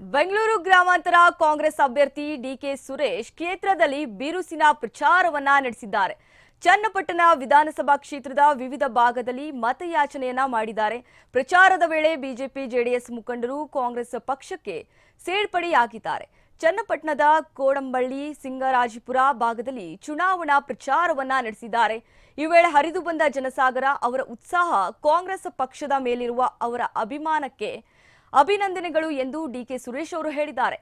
ಬೆಂಗಳೂರು ಗ್ರಾಮಾಂತರ ಕಾಂಗ್ರೆಸ್ ಅಭ್ಯರ್ಥಿ ಡಿಕೆ ಸುರೇಶ್ ಕ್ಷೇತ್ರದಲ್ಲಿ ಬಿರುಸಿನ ಪ್ರಚಾರವನ್ನ ನಡೆಸಿದ್ದಾರೆ. ಚನ್ನಪಟ್ಟಣ ವಿಧಾನಸಭಾ ಕ್ಷೇತ್ರದ ವಿವಿಧ ಭಾಗದಲ್ಲಿ ಮತಯಾಚನೆಯನ್ನ ಮಾಡಿದ್ದಾರೆ. ಪ್ರಚಾರದ ವೇಳೆ ಬಿಜೆಪಿ, ಜೆಡಿಎಸ್ ಮುಖಂಡರು ಕಾಂಗ್ರೆಸ್ ಪಕ್ಷಕ್ಕೆ ಸೇರ್ಪಡೆಯಾಗಿದ್ದಾರೆ. ಚನ್ನಪಟ್ಟಣದ ಕೋಡಂಬಳ್ಳಿ, ಸಿಂಗರಾಜಪುರ ಭಾಗದಲ್ಲಿ ಚುನಾವಣಾ ಪ್ರಚಾರವನ್ನ ನಡೆಸಿದ್ದಾರೆ. ಈ ವೇಳೆ ಹರಿದು ಬಂದ ಜನಸಾಗರ ಅವರ ಉತ್ಸಾಹ ಕಾಂಗ್ರೆಸ್ ಪಕ್ಷದ ಮೇಲಿರುವ ಅವರ ಅಭಿಮಾನಕ್ಕೆ ಅಭಿನಂದನೆಗಳು ಎಂದು ಡಿಕೆ ಸುರೇಶ್ ಅವರು ಹೇಳಿದ್ದಾರೆ.